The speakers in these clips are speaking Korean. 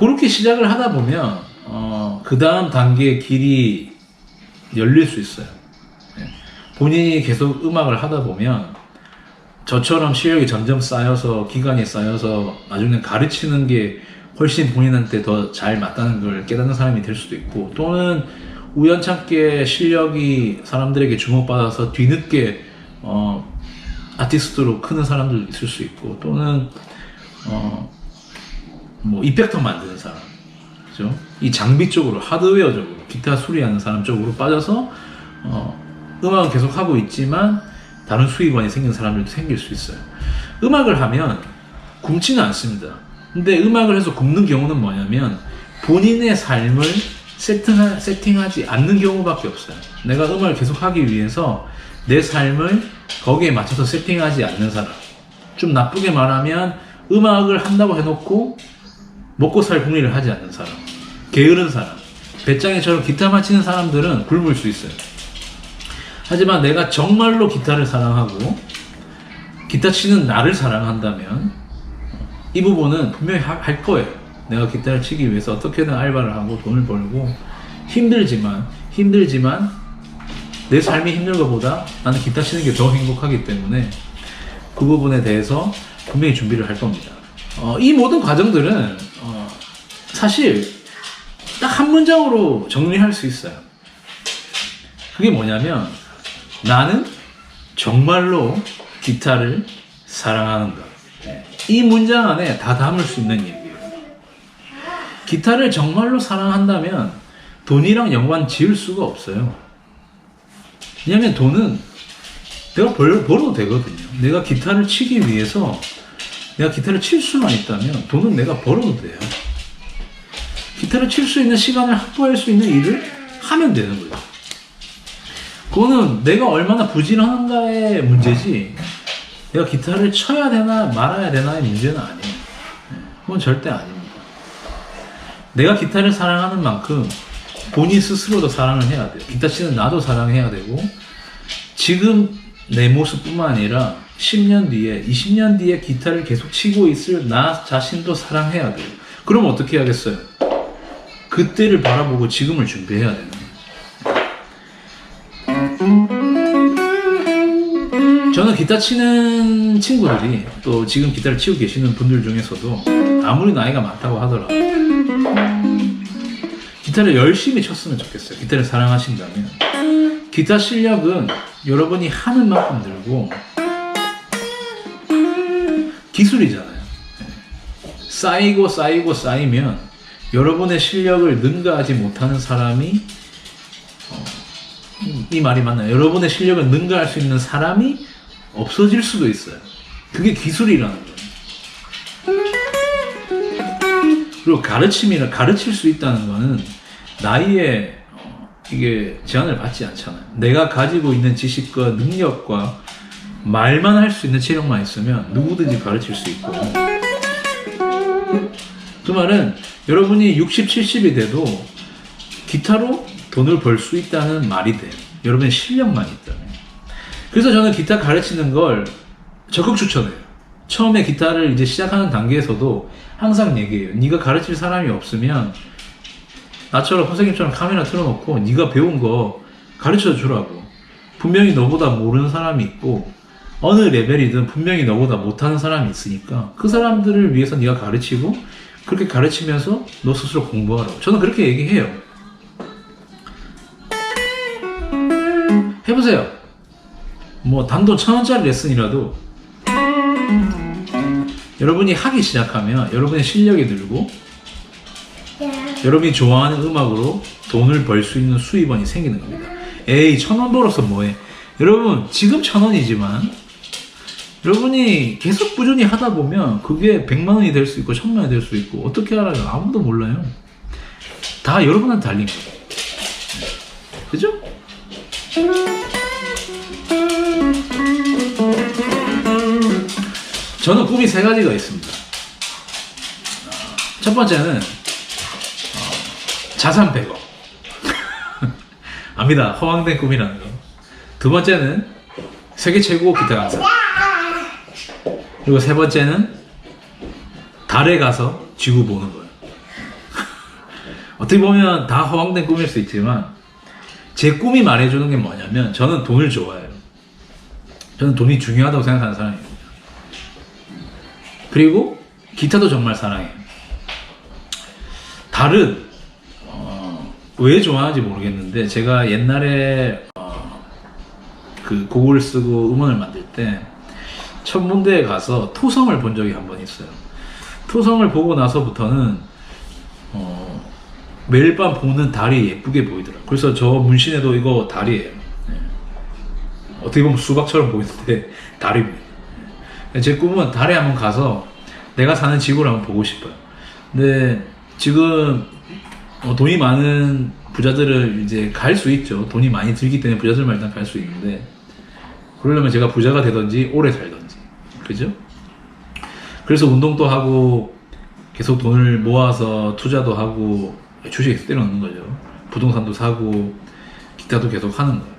그렇게 시작을 하다 보면 어, 그 다음 단계의 길이 열릴 수 있어요. 예. 본인이 계속 음악을 하다 보면 저처럼 실력이 점점 쌓여서 기간이 쌓여서 나중에 가르치는 게 훨씬 본인한테 더 잘 맞다는 걸 깨닫는 사람이 될 수도 있고 또는 우연찮게 실력이 사람들에게 주목받아서 뒤늦게 어, 아티스트로 크는 사람들도 있을 수 있고 또는 어, 뭐 이펙터 만드는 사람 그죠? 이 장비 쪽으로 하드웨어적으로 기타 수리하는 사람 쪽으로 빠져서 어, 음악은 계속 하고 있지만 다른 수입원이 생긴 사람들도 생길 수 있어요. 음악을 하면 굶지는 않습니다. 근데 음악을 해서 굶는 경우는 뭐냐면 본인의 삶을 세팅하, 세팅하지 않는 경우밖에 없어요. 내가 음악을 계속 하기 위해서 내 삶을 거기에 맞춰서 세팅하지 않는 사람. 좀 나쁘게 말하면 음악을 한다고 해놓고 먹고 살 궁리를 하지 않는 사람. 게으른 사람. 배짱이처럼 기타만 치는 사람들은 굶을 수 있어요. 하지만 내가 정말로 기타를 사랑하고 기타 치는 나를 사랑한다면 이 부분은 분명히 하- 할 거예요. 내가 기타를 치기 위해서 어떻게든 알바를 하고 돈을 벌고 힘들지만 힘들지만 내 삶이 힘든 것보다 나는 기타 치는 게 더 행복하기 때문에 그 부분에 대해서 분명히 준비를 할 겁니다. 어, 이 모든 과정들은 어, 사실 딱 한 문장으로 정리할 수 있어요. 그게 뭐냐면 나는 정말로 기타를 사랑하는가. 이 문장 안에 다 담을 수 있는 얘기예요. 기타를 정말로 사랑한다면 돈이랑 연관 지을 수가 없어요. 왜냐면 돈은 내가 벌, 벌어도 되거든요. 내가 기타를 치기 위해서 내가 기타를 칠 수만 있다면 돈은 내가 벌어도 돼요. 기타를 칠 수 있는 시간을 확보할 수 있는 일을 하면 되는 거예요. 그거는 내가 얼마나 부지런한가의 문제지 내가 기타를 쳐야 되나 말아야 되나의 문제는 아니에요. 네, 그건 절대 아닙니다. 내가 기타를 사랑하는 만큼 본인 스스로도 사랑을 해야 돼요. 기타 치는 나도 사랑해야 되고 지금 내 모습뿐만 아니라 10년 뒤에, 20년 뒤에 기타를 계속 치고 있을 나 자신도 사랑해야 돼요. 그럼 어떻게 하겠어요? 그때를 바라보고 지금을 준비해야 되는 거예요. 저는 기타 치는 친구들이 또 지금 기타를 치고 계시는 분들 중에서도 아무리 나이가 많다고 하더라도 기타를 열심히 쳤으면 좋겠어요. 기타를 사랑하신다면. 기타 실력은 여러분이 하는 만큼 늘고 기술이잖아요. 네. 쌓이고 쌓이고 쌓이면 여러분의 실력을 능가하지 못하는 사람이 어, 이- 이 말이 맞나요? 여러분의 실력을 능가할 수 있는 사람이 없어질 수도 있어요. 그게 기술이라는 거예요. 그리고 가르침이라 가르칠 수 있다는 거는 나이에 어, 이게 제한을 받지 않잖아요. 내가 가지고 있는 지식과 능력과 말만 할 수 있는 체력만 있으면 누구든지 가르칠 수 있고 그 말은 여러분이 60, 70이 돼도 기타로 돈을 벌 수 있다는 말이 돼요. 여러분의 실력만 있다면. 그래서 저는 기타 가르치는 걸 적극 추천해요. 처음에 기타를 이제 시작하는 단계에서도 항상 얘기해요. 네가 가르칠 사람이 없으면 나처럼 선생님처럼 카메라 틀어놓고 네가 배운 거 가르쳐 주라고. 분명히 너보다 모르는 사람이 있고 어느 레벨이든 분명히 너보다 못하는 사람이 있으니까 그 사람들을 위해서 네가 가르치고 그렇게 가르치면서 너 스스로 공부하라고. 저는 그렇게 얘기해요. 해보세요. 뭐 단돈 천 원짜리 레슨이라도 여러분이 하기 시작하면 여러분의 실력이 늘고 여러분이 좋아하는 음악으로 돈을 벌 수 있는 수입원이 생기는 겁니다. 에이 천 원 벌어서 뭐해? 여러분 지금 천 원이지만 여러분이 계속 꾸준히 하다 보면 그게 백만 원이 될 수 있고 천만 원이 될 수 있고 어떻게 알아요? 아무도 몰라요. 다 여러분한테 달린 거예요. 그죠? 저는 꿈이 세 가지가 있습니다. 첫 번째는 어, 자산 100억. 압니다. 허황된 꿈이라는 거. 두 번째는 세계 최고 기타 강사. 그리고 세 번째는 달에 가서 지구 보는 거예요. 어떻게 보면 다 허황된 꿈일 수 있지만 제 꿈이 말해주는 게 뭐냐면 저는 돈을 좋아해요. 저는 돈이 중요하다고 생각하는 사람입니다. 그리고 기타도 정말 사랑해요. 다른 어, 왜 좋아하는지 모르겠는데 제가 옛날에 어, 그 곡을 쓰고 음원을 만들 때 천문대에 가서 토성을 본 적이 한 번 있어요. 토성을 보고 나서부터는 어, 매일 밤 보는 달이 예쁘게 보이더라고요. 그래서 저 문신에도 이거 달이에요. 네. 어떻게 보면 수박처럼 보이는데 달입니다. 네. 제 꿈은 달에 한번 가서 내가 사는 지구를 한번 보고 싶어요. 근데 지금 어, 돈이 많은 부자들을 이제 갈 수 있죠. 돈이 많이 들기 때문에 부자들만 일단 갈 수 있는데 그러려면 제가 부자가 되든지 오래 살든지 그죠? 그래서 운동도 하고 계속 돈을 모아서 투자도 하고 주식에 때려 넣는 거죠. 부동산도 사고 기타도 계속 하는 거예요.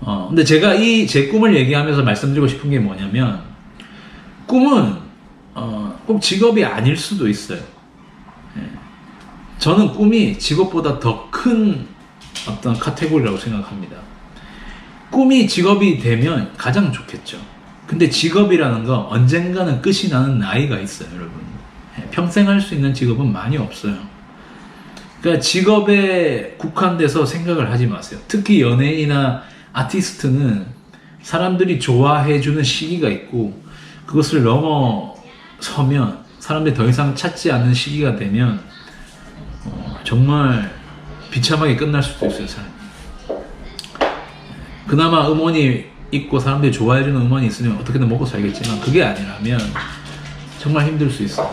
어, 근데 제가 이 제 꿈을 얘기하면서 말씀드리고 싶은 게 뭐냐면 꿈은 어, 꼭 직업이 아닐 수도 있어요. 예. 저는 꿈이 직업보다 더 큰 어떤 카테고리라고 생각합니다. 꿈이 직업이 되면 가장 좋겠죠. 근데 직업이라는 거 언젠가는 끝이 나는 나이가 있어요, 여러분. 예, 평생 할 수 있는 직업은 많이 없어요. 그러니까 직업에 국한돼서 생각을 하지 마세요. 특히 연예인이나 아티스트는 사람들이 좋아해주는 시기가 있고 그것을 넘어서면 사람들이 더 이상 찾지 않는 시기가 되면 어, 정말 비참하게 끝날 수도 있어요, 사람. 그나마 음원이 있고 사람들이 좋아해주는 음원이 있으면 어떻게든 먹고 살겠지만 그게 아니라면 정말 힘들 수 있어요.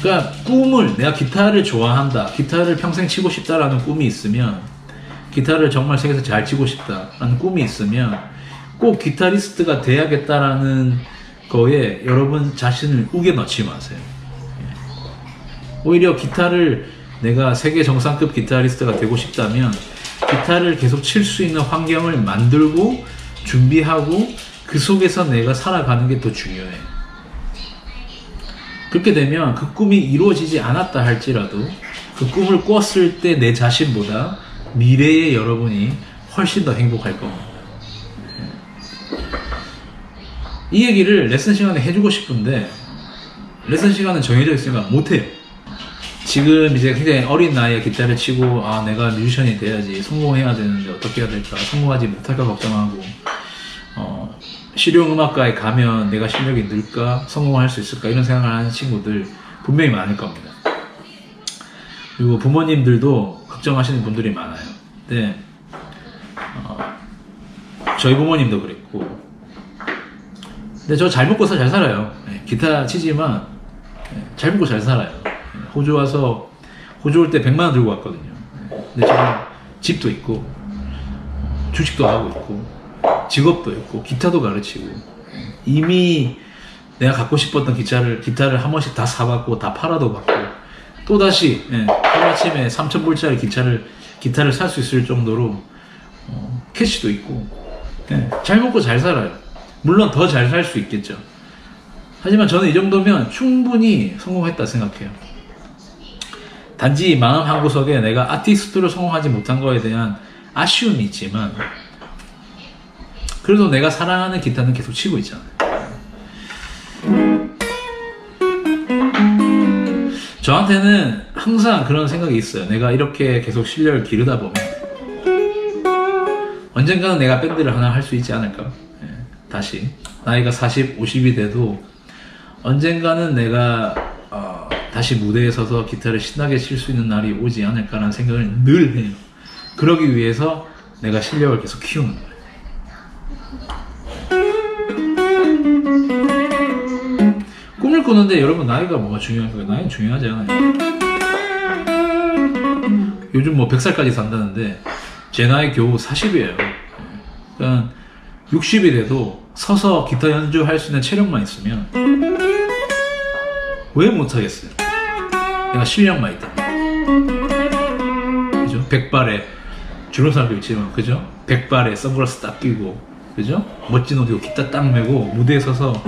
그러니까 꿈을 내가 기타를 좋아한다, 기타를 평생 치고 싶다라는 꿈이 있으면 기타를 정말 세계에서 잘 치고 싶다라는 꿈이 있으면 꼭 기타리스트가 돼야겠다라는 거에 여러분 자신을 우겨 넣지 마세요. 예. 오히려 기타를 내가 세계 정상급 기타리스트가 되고 싶다면 기타를 계속 칠 수 있는 환경을 만들고 준비하고 그 속에서 내가 살아가는 게 더 중요해. 그렇게 되면 그 꿈이 이루어지지 않았다 할지라도 그 꿈을 꿨을 때 내 자신보다 미래의 여러분이 훨씬 더 행복할 겁니다. 이 얘기를 레슨 시간에 해주고 싶은데 레슨 시간은 정해져 있으니까 못해요. 지금 이제 굉장히 어린 나이에 기타를 치고 아 내가 뮤지션이 돼야지 성공해야 되는데 어떻게 해야 될까 성공하지 못할까 걱정하고 어, 실용음악과에 가면 내가 실력이 늘까 성공할 수 있을까 이런 생각을 하는 친구들 분명히 많을 겁니다. 그리고 부모님들도 걱정하시는 분들이 많아요. 근데 어, 저희 부모님도 그랬고 근데 저 잘 먹고 사- 잘 살아요. 네, 기타 치지만 네, 잘 먹고 잘 살아요. 네, 호주 와서 호주 올 때 100만 원 들고 왔거든요. 네, 근데 지금 집도 있고 주식도 하고 있고 직업도 있고 기타도 가르치고 이미 내가 갖고 싶었던 기타를 기타를 한 번씩 다 사봤고 다 팔아도 받고 또 다시 예, 하루아침에 3천 불짜리 기타를 기타를 살 수 있을 정도로 어, 캐시도 있고 예, 잘 먹고 잘 살아요. 물론 더 잘 살 수 있겠죠. 하지만 저는 이 정도면 충분히 성공했다 생각해요. 단지 마음 한 구석에 내가 아티스트로 성공하지 못한 거에 대한 아쉬움이 있지만 그래도 내가 사랑하는 기타는 계속 치고 있잖아요. 저한테는 항상 그런 생각이 있어요. 내가 이렇게 계속 실력을 기르다 보면 언젠가는 내가 밴드를 하나 할 수 있지 않을까. 예, 다시 나이가 40, 50이 돼도 언젠가는 내가 어, 다시 무대에 서서 기타를 신나게 칠 수 있는 날이 오지 않을까라는 생각을 늘 해요. 그러기 위해서 내가 실력을 계속 키우는 거예요. 꿈을 꾸는데 여러분 나이가 뭐가 중요한 거예요? 나이는 중요하지 않아요. 요즘 뭐 100살까지 산다는데 제 나이 겨우 40이에요. 그러니까 60이 돼도 서서 기타 연주할 수 있는 체력만 있으면 왜 못하겠어요? 내가 실력만 있다. 그죠? 백발에 주는 사람도 있지만 그죠? 백발에 선글라스 딱 끼고 그죠? 멋진 옷 입고 기타 딱 메고 무대에 서서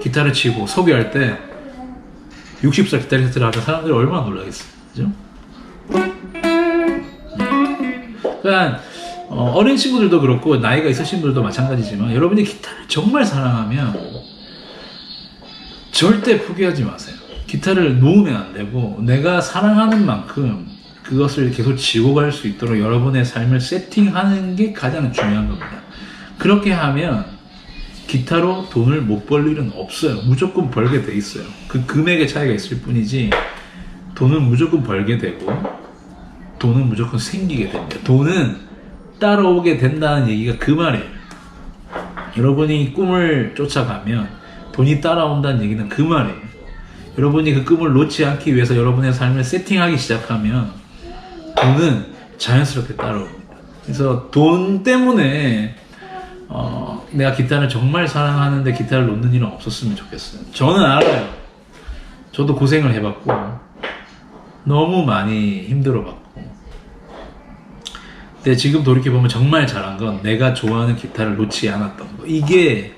기타를 치고 소개할 때 60살 기타 리스트를 하면 사람들이 얼마나 놀라겠어요. 그죠? 그러니까 어, 어린 친구들도 그렇고 나이가 있으신 분들도 마찬가지지만 여러분이 기타를 정말 사랑하면 절대 포기하지 마세요. 기타를 놓으면 안 되고 내가 사랑하는 만큼 그것을 계속 지고 갈 수 있도록 여러분의 삶을 세팅하는 게 가장 중요한 겁니다. 그렇게 하면 기타로 돈을 못 벌 일은 없어요. 무조건 벌게 돼 있어요. 그 금액의 차이가 있을 뿐이지 돈은 무조건 벌게 되고 돈은 무조건 생기게 됩니다. 돈은 따라오게 된다는 얘기가 그 말이에요. 여러분이 꿈을 쫓아가면 돈이 따라온다는 얘기는 그 말이에요. 여러분이 그 꿈을 놓지 않기 위해서 여러분의 삶을 세팅하기 시작하면 돈은 자연스럽게 따라옵니다. 그래서 돈 때문에 어, 내가 기타를 정말 사랑하는데 기타를 놓는 일은 없었으면 좋겠어요. 저는 알아요. 저도 고생을 해봤고 너무 많이 힘들어봤고 근데 지금 돌이켜보면 정말 잘한 건 내가 좋아하는 기타를 놓지 않았던 거 이게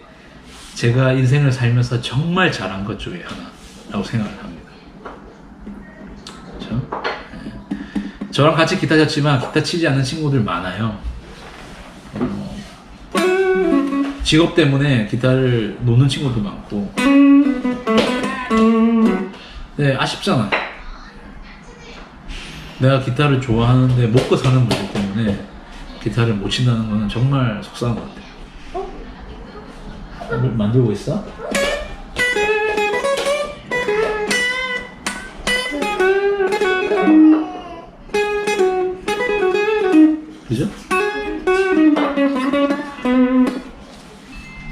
제가 인생을 살면서 정말 잘한 것 중에 하나라고 생각을 합니다. 그렇죠? 네. 저랑 같이 기타 쳤지만 기타 치지 않는 친구들 많아요. 어, 직업 때문에 기타를 놓는 친구도 많고 네 아쉽잖아요. 내가 기타를 좋아하는데 먹고 사는 문제 때문에 기타를 못 친다는 거는 정말 속상한 것 같아요. 뭘 만들고 있어?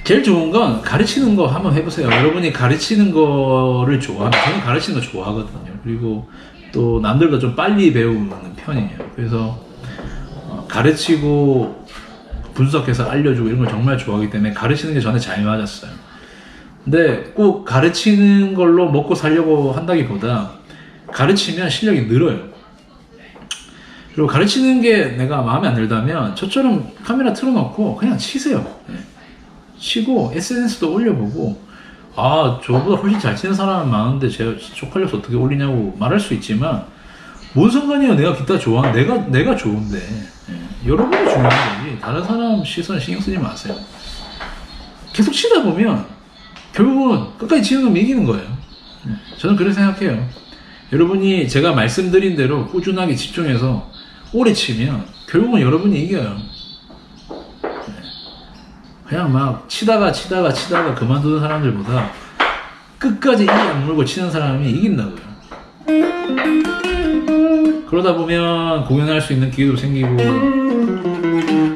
제일 좋은 건 가르치는 거 한번 해보세요. 여러분이 가르치는 거를 좋아하면 저는 가르치는 거 좋아하거든요. 그리고 또 남들보다 좀 빨리 배우는 편이에요. 그래서 어, 가르치고 분석해서 알려주고 이런 걸 정말 좋아하기 때문에 가르치는 게 저한테 잘 맞았어요. 근데 꼭 가르치는 걸로 먹고 살려고 한다기보다 가르치면 실력이 늘어요. 그리고 가르치는 게 내가 마음에 안 들다면 저처럼 카메라 틀어놓고 그냥 치세요. 예. 치고 SNS도 올려보고 아 저보다 훨씬 잘 치는 사람은 많은데 제가 쪽팔려서 어떻게 올리냐고 말할 수 있지만 뭔 상관이야 내가 기타 좋아 내가 내가 좋은데 예. 여러분이 중요한 거지 다른 사람 시선 신경 쓰지 마세요 계속 치다 보면 결국은 끝까지 치는 놈이 이기는 거예요 예. 저는 그렇게 생각해요 여러분이 제가 말씀드린 대로 꾸준하게 집중해서 오래 치면 결국은 여러분이 이겨요 그냥 막 치다가 치다가 치다가 그만두는 사람들보다 끝까지 이 악물고 치는 사람이 이긴다고요. 그러다 보면 공연할 수 있는 기회도 생기고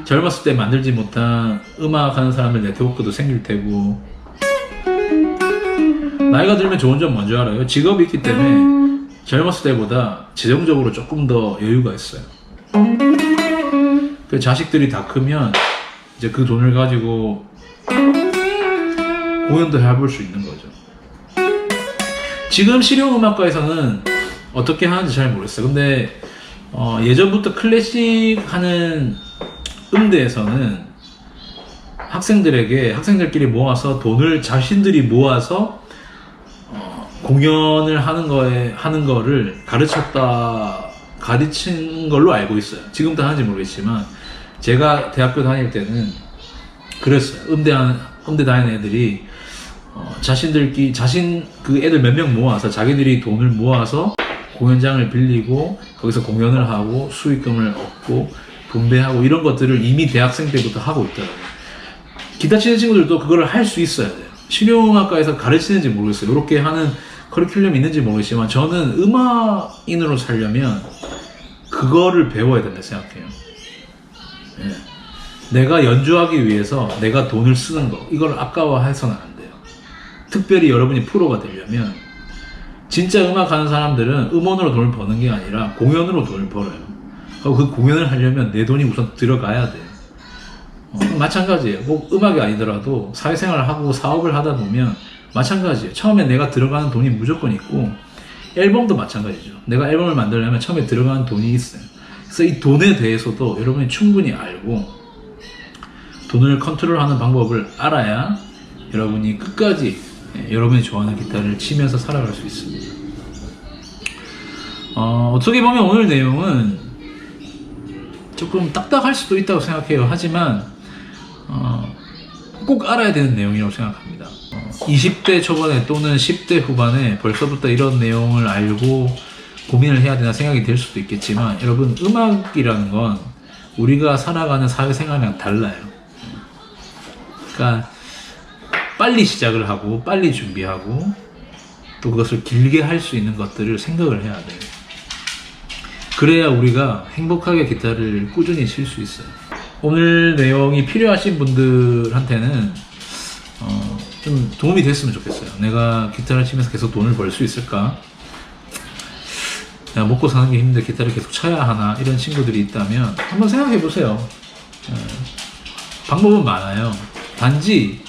젊었을 때 만들지 못한 음악 하는 사람들 네트워크도 생길 테고 나이가 들면 좋은 점 뭔지 알아요? 직업이 있기 때문에 젊었을 때보다 재정적으로 조금 더 여유가 있어요. 그 자식들이 다 크면 이제 그 돈을 가지고 공연도 해볼 수 있는 거죠. 지금 실용음악과에서는 어떻게 하는지 잘 모르겠어요. 근데 어, 예전부터 클래식 하는 음대에서는 학생들에게 학생들끼리 모아서 돈을 자신들이 모아서 어, 공연을 하는 거에 하는 거를 가르쳤다 가르친 걸로 알고 있어요. 지금도 하는지 모르겠지만 제가 대학교 다닐 때는 그랬어요. 음대 한 음대 다니는 애들이 어, 자신들끼 자신 그 애들 몇 명 모아서 자기들이 돈을 모아서 공연장을 빌리고 거기서 공연을 하고 수익금을 얻고 분배하고 이런 것들을 이미 대학생 때부터 하고 있더라고요. 기타 치는 친구들도 그걸 할 수 있어야 돼요. 실용음악과에서 가르치는지 모르겠어요. 이렇게 하는 커리큘럼이 있는지 모르겠지만 저는 음악인으로 살려면 그거를 배워야 된다 생각해요. 예. 내가 연주하기 위해서 내가 돈을 쓰는 거 이걸 아까워해서는 안 돼요. 특별히 여러분이 프로가 되려면 진짜 음악 하는 사람들은 음원으로 돈을 버는 게 아니라 공연으로 돈을 벌어요. 그리고 그 공연을 하려면 내 돈이 우선 들어가야 돼. 어, 마찬가지예요. 꼭 음악이 아니더라도 사회생활을 하고 사업을 하다 보면 마찬가지예요. 처음에 내가 들어가는 돈이 무조건 있고 앨범도 마찬가지죠. 내가 앨범을 만들려면 처음에 들어가는 돈이 있어요. 그래서 이 돈에 대해서도 여러분이 충분히 알고 돈을 컨트롤하는 방법을 알아야 여러분이 끝까지 예, 여러분이 좋아하는 기타를 치면서 살아갈 수 있습니다. 어, 어떻게 보면 오늘 내용은 조금 딱딱할 수도 있다고 생각해요. 하지만 어, 꼭 알아야 되는 내용이라고 생각합니다. 어, 20대 초반에 또는 10대 후반에 벌써부터 이런 내용을 알고 고민을 해야 되나 생각이 들 수도 있겠지만 여러분 음악이라는 건 우리가 살아가는 사회생활이랑 달라요. 그러니까 빨리 시작을 하고 빨리 준비하고 또 그것을 길게 할 수 있는 것들을 생각을 해야 돼요. 그래야 우리가 행복하게 기타를 꾸준히 칠 수 있어요. 오늘 내용이 필요하신 분들한테는 어, 좀 도움이 됐으면 좋겠어요. 내가 기타를 치면서 계속 돈을 벌 수 있을까? 내가 먹고 사는 게 힘든데 기타를 계속 쳐야 하나? 이런 친구들이 있다면 한번 생각해 보세요. 예, 방법은 많아요. 단지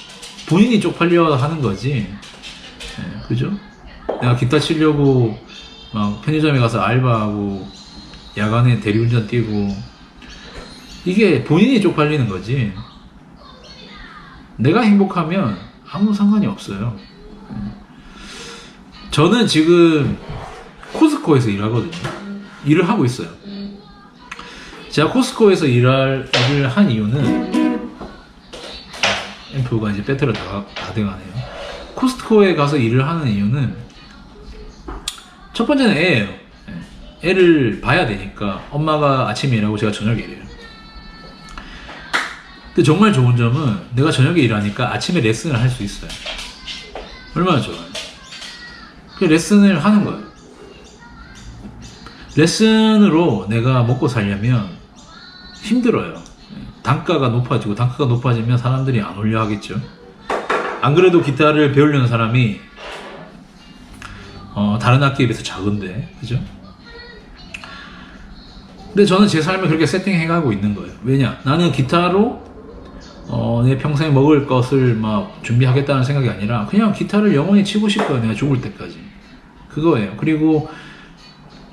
본인이 쪽팔려 하는 거지. 예, 그죠? 내가 기타 치려고 막 편의점에 가서 알바하고 야간에 대리운전 뛰고 이게 본인이 쪽팔리는 거지. 내가 행복하면 아무 상관이 없어요. 저는 지금 코스코에서 일하거든요. 일을 하고 있어요. 제가 코스코에서 일할, 일을 한 이유는 앰프가 이제 배터리가 다, 다 돼가네요. 코스트코에 가서 일을 하는 이유는 첫 번째는 애예요. 예. 애를 봐야 되니까 엄마가 아침에 일하고 제가 저녁에 일해요. 근데 정말 좋은 점은 내가 저녁에 일하니까 아침에 레슨을 할 수 있어요. 얼마나 좋아요. 그 레슨을 하는 거예요. 레슨으로 내가 먹고 살려면 힘들어요. 단가가 높아지고 단가가 높아지면 사람들이 안 올려 하겠죠. 안 그래도 기타를 배우려는 사람이 어, 다른 악기에 비해서 작은데, 그죠? 근데 저는 제 삶을 그렇게 세팅해가고 있는 거예요. 왜냐? 나는 기타로 어, 내 평생에 먹을 것을 막 준비하겠다는 생각이 아니라 그냥 기타를 영원히 치고 싶어요. 내가 죽을 때까지. 그거예요. 그리고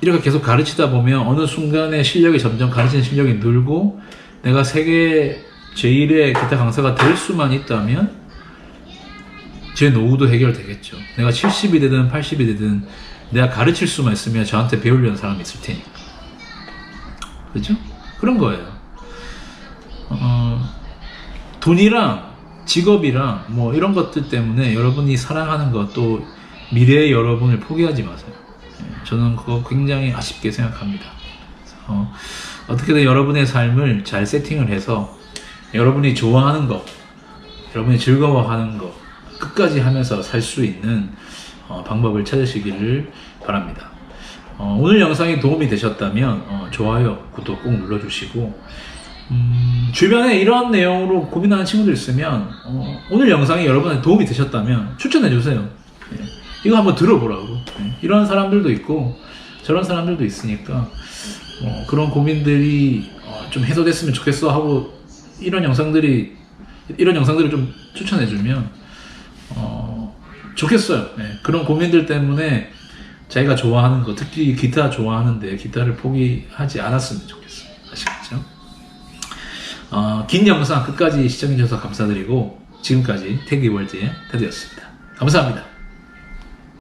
이렇게 계속 가르치다 보면 어느 순간에 실력이 점점 가르치는 실력이 늘고 내가 세계 제1의 기타 강사가 될 수만 있다면 제 노후도 해결되겠죠. 내가 70이 되든 80이 되든 내가 가르칠 수만 있으면 저한테 배우려는 사람이 있을 테니까. 그죠? 그런 거예요. 어, 돈이랑 직업이랑 뭐 이런 것들 때문에 여러분이 사랑하는 것 또 미래의 여러분을 포기하지 마세요. 예, 저는 그거 굉장히 아쉽게 생각합니다. 어, 어떻게든 여러분의 삶을 잘 세팅을 해서 여러분이 좋아하는 것, 여러분이 즐거워하는 것 끝까지 하면서 살 수 있는 어, 방법을 찾으시기를 바랍니다. 어, 오늘 영상이 도움이 되셨다면 어, 좋아요, 구독 꼭 눌러주시고 음, 주변에 이런 내용으로 고민하는 친구들 있으면 어, 오늘 영상이 여러분한테 도움이 되셨다면 추천해 주세요. 예, 이거 한번 들어보라고. 예, 이런 사람들도 있고 저런 사람들도 있으니까 어, 그런 고민들이 어, 좀 해소됐으면 좋겠어 하고 이런 영상들이 이런 영상들을 좀 추천해 주면 어, 좋겠어요. 예, 그런 고민들 때문에 자기가 좋아하는 거, 특히 기타 좋아하는데 기타를 포기하지 않았으면 좋겠어요. 아시겠죠? 어, 긴 영상 끝까지 시청해주셔서 감사드리고 지금까지 태기월드의 테드였습니다. 감사합니다.